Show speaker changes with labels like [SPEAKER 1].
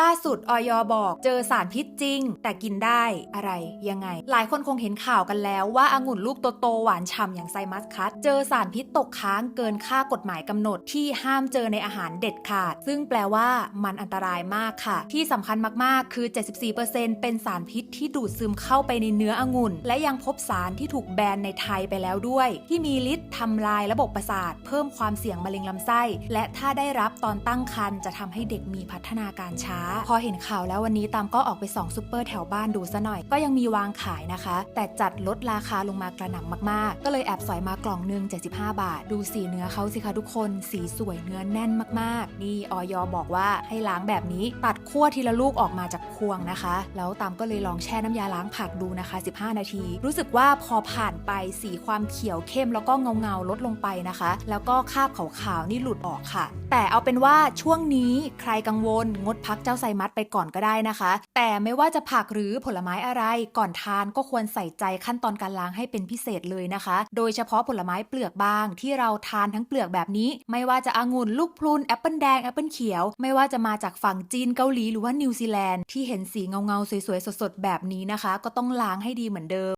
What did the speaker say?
[SPEAKER 1] ล่าสุดออยบอกเจอสารพิษจริง แต่กินได้อะไรยังไง หลายคนคงเห็นข่าวกันแล้วว่าองุ่นลูกโตๆหวานฉ่ำอย่างไซมัสคัตเจอสารพิษตกค้างเกินค่ากฎหมายกำหนดที่ห้ามเจอในอาหารเด็ดขาด ซึ่งแปลว่ามันอันตรายมากค่ะ ที่สำคัญมากๆ คือ 74%เป็นสารพิษที่ดูดซึมเข้าไปในเนื้อองุ่น และยังพบสารที่ถูกแบนในไทยไปแล้วด้วย ที่มีฤทธิ์ทำลายระบบประสาท เพิ่มความเสี่ยงมะเร็งลำไส้ และถ้าได้รับตอนตั้งครรภ์จะทำให้เด็กมีพัฒนาการช้าพอเห็นข่าวแล้ววันนี้ตามก็ออกไปส่องซูเปอร์แถวบ้านดูซะหน่อย ก็ยังมีวางขายนะคะ แต่จัดลดราคาลงมากระหน่ำมากๆ ก็เลยแอบสอยมากล่องหนึง 75 บาท ดูสีเนื้อเขาสิคะทุกคน สีสวยเนื้อแน่นมากๆ นี่ออยอบอกว่าให้ล้างแบบนี้ ตัดขั้วทีละลูกออกมาจากพวงนะคะ แล้วตามก็เลยลองแช่น้ำยาล้างผักดูนะคะ 15 นาที รู้สึกว่าพอผ่านไปสีความเขียวเข้มแล้วก็เงาเงาลดลงไปนะคะ แล้วก็คราบขาวๆนี่หลุดออกค่ะ แต่เอาเป็นว่าช่วงนี้ใครกังวลงดพักจ้าไซมัสไปก่อนก็ได้นะคะ แต่ไม่ว่าจะผักหรือผลไม้อะไรก่อนทานก็ควรใส่ใจขั้นตอนการล้างให้เป็นพิเศษเลยนะคะ โดยเฉพาะผลไม้เปลือกบาง ที่เราทานทั้งเปลือกแบบนี้ ไม่ว่าจะองุ่นลูกพลุนแอปเปิลแดงแอปเปิลเขียว ไม่ว่าจะมาจากฝั่งจีนเกาหลีหรือว่านิวซีแลนด์ที่เห็นสีเงาๆสวยๆสดๆแบบนี้นะคะ ก็ต้องล้างให้ดีเหมือนเดิม